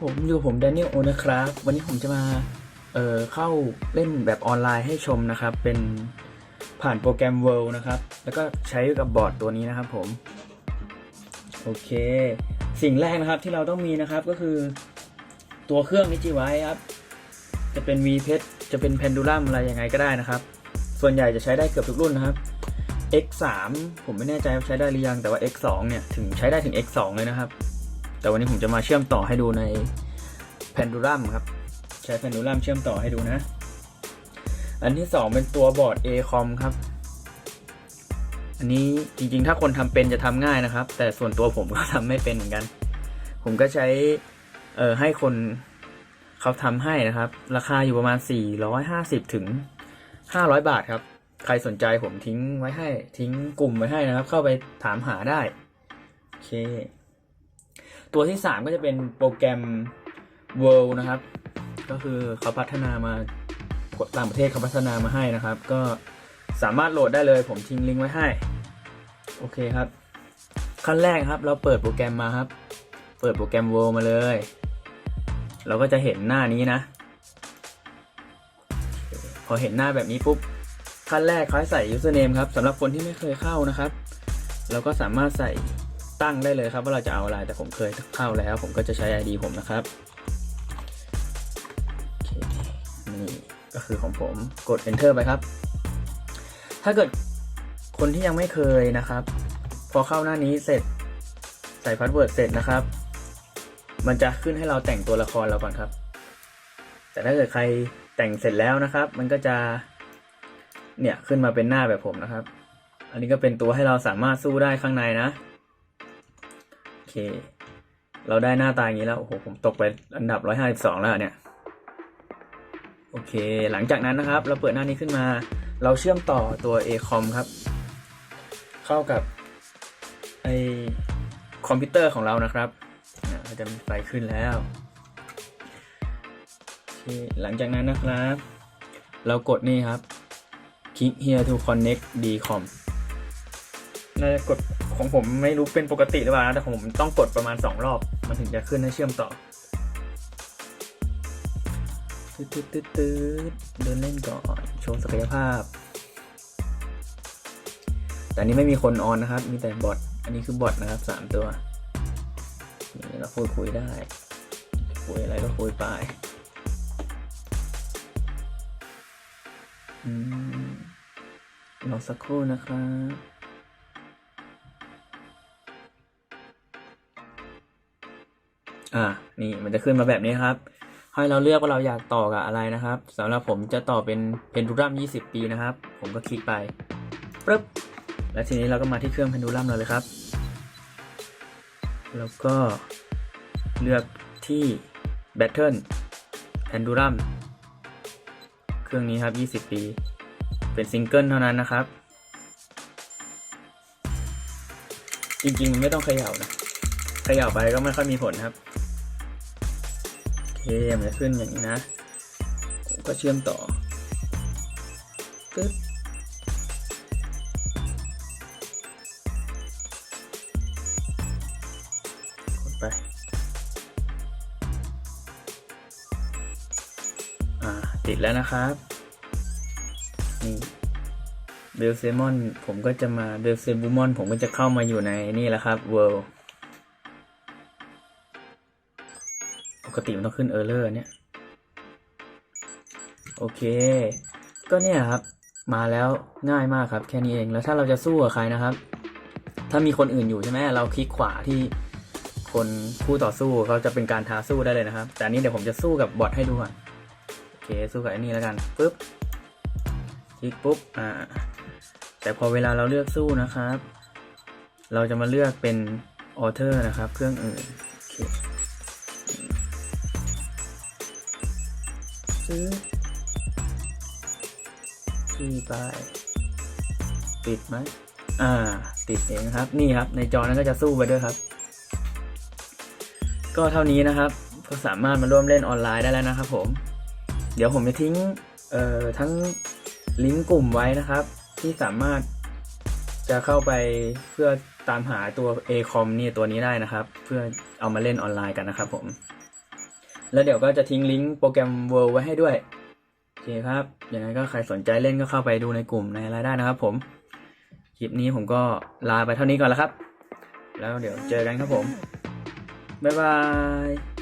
ผมอยู่ผมแดเนียลโอนะครับ วันนี้ผมจะมาเอ่อเข้าเล่นแบบออนไลน์ให้ชมนะครับ เป็นผ่านโปรแกรม World นะครับ แล้วก็ใช้กับบอร์ดตัวนี้นะครับผม โอเค สิ่งแรกนะครับที่เราต้องมีนะครับก็คือตัวเครื่องนิจิไว้ครับ จะเป็น V p e t จะเป็น Pendulum อะไรยังไงก็ได้นะครับ ส่วนใหญ่จะใช้ได้เกือบทุกรุ่นนะครับ X3 ผมไม่แน่ใจว่าใช้ได้หรือยังแต่ว่า X2 เนี่ยถึงใช้ได้ถึง X2 เลยนะครับ แต่วันนี้ผมจะมาเชื่อมต่อให้ดูใน Pendulum ครับ ใช้ Pendulum เชื่อมต่อให้ดูนะ อันที่ 2 เป็นตัวบอร์ด ACOM ครับ อันนี้จริงๆ ถ้าคนทำเป็นจะทำง่ายนะครับ แต่ส่วนตัวผมก็ทำไม่เป็นเหมือนกัน ผมก็ใช้เออให้คนเขาทำให้นะครับ ราคาอยู่ประมาณ 450 ถึง 500 บาทครับ ใครสนใจผมทิ้งไว้ให้ทิ้งกลุ่มไว้ให้นะครับ เข้าไปถามหาได้ โอเค ตัวที่ 3 ก็จะเป็นโปรแกรม World นะครับ ก็คือเขาพัฒนามาต่างประเทศเขาพัฒนามาให้นะครับ ก็สามารถโหลดได้เลยผมทิ้งลิงก์ไว้ให้ โอเคครับ ขั้นแรกครับ เราเปิดโปรแกรมมาครับ เปิดโปรแกรม World มาเลย เราก็จะเห็นหน้านี้นะ พอเห็นหน้าแบบนี้ปุ๊บ ขั้นแรกเขาให้ใส่ username ครับสำหรับคนที่ไม่เคยเข้านะครับ เราก็สามารถใส่ ตั้งได้เลยครับ ว่าเราจะเอาอะไรแต่ผมเคยเข้าแล้ว ผมก็จะใช้ ID ผมนะครับนี่ก็คือของผมกด enter ไปครับ ถ้าเกิดคนที่ยังไม่เคยนะครับ พอเข้าหน้านี้เสร็จใส่พาสเวิร์ดเสร็จนะครับ มันจะขึ้นให้เราแต่งตัวละครเราก่อนครับ แต่ถ้าเกิดใครแต่งเสร็จแล้วนะครับ มันก็จะเนี่ยขึ้นมาเป็นหน้าแบบผมนะครับ อันนี้ก็เป็นตัวให้เราสามารถสู้ได้ข้างในนะ เค เราได้หน้าตาอย่างนี้แล้ว โอ้โห ผมตกไปอันดับร้อยห้าสิบสองแล้วเนี่ย โอเค หลังจากนั้นนะครับ เราเปิดหน้านี้ขึ้นมา เราเชื่อมต่อตัว ACOM ครับ เข้ากับไอคอมพิวเตอร์ของเรานะครับอ่าจะมีไฟขึ้นแล้วหลังจากนั้นนะครับ เรากดนี่ครับ click here to connect dcom น่าจะกด ของผมไม่รู้เป็นปกติหรือเปล่านะแต่ของผมต้องกดประมาณ 2 รอบ มันถึงจะขึ้นให้เชื่อมต่อตืดตืดตืดตืดเดินเล่นก่อนโชว์ศักยภาพ แต่นี้ไม่มีคนออนนะครับ มีแต่บอทอันนี้คือบอทนะครับสามตัวนี่เราพูดคุยได้คุยอะไรก็คุยไปอืมรอสักครู่นะครับ อ่า นี่มันจะขึ้นมาแบบนี้ครับ ให้เราเลือกว่าเราอยากต่อกับอะไรนะครับสำหรับผมจะต่อเป็นเพนดูรัม 20 ปีนะครับ ผมก็คลิกไปปึ๊บ แล้วทีนี้เราก็มาที่เครื่องเพนดูรัมเราเลยครับ แล้วก็เลือกที่ Battle Pendulum เครื่องนี้ครับ 20 ปี เป็นซิงเกิลเท่านั้นนะครับ จริงๆ มันไม่ต้องเขย่านะ เขย่าไปก็ไม่ค่อยมีผลครับ เคมันจะขึ้นอย่างนี้นะผมก็เชื่อมต่อปึ๊บกดไป อ่า ติดแล้วนะครับ นี่เบลเซมอนผมก็จะมาเบลเซบูมอนผมก็จะเข้ามาอยู่ในนี่แหละครับ World ป กติมันต้องขึ้นเออร์เลอร์เนี่ย โอเค ก็เนี่ยครับ มาแล้วง่ายมากครับ แค่นี้เอง แล้วถ้าเราจะสู้กับใครนะครับ ถ้ามีคนอื่นอยู่ใช่ไหมเราคลิกขวาที่คนคู่ต่อสู้เขาจะเป็นการท้าสู้ได้เลยนะครับ แต่อันนี้เดี๋ยวผมจะสู้กับบอทให้ดูก่อนโอเค สู้กับไอ้นี่แล้วกันปุ๊บคลิกปุ๊บอ่าแต่พอเวลาเราเลือกสู้นะครับ เราจะมาเลือกเป็นออเทอร์นะครับ เครื่องอื่นโอเค ซื้อที่ไปติดไหมอ่า ติดเองครับ นี่ครับ ในจอนั้นก็จะสู้ไปด้วยครับ ก็เท่านี้นะครับ ก็สามารถมาร่วมเล่นออนไลน์ได้แล้วนะครับ ผม เดี๋ยวผมจะทิ้งเอ่อทั้งลิงก์กลุ่มไว้นะครับ ที่สามารถจะเข้าไปเพื่อตามหาตัว ACOM นี่ตัวนี้ได้นะครับ เพื่อเอามาเล่นออนไลน์กันนะครับผม แล้วเดี๋ยวก็จะทิ้งลิงก์โปรแกรม World ไว้ให้ด้วยโอเคครับยังไงก็ใครสนใจเล่นก็เข้าไปดูในกลุ่มในรายได้นะครับ ผม คลิปนี้ผมก็ลาไปเท่านี้ก่อนแล้วครับ แล้วเดี๋ยวเจอกันครับผม บ๊ายบาย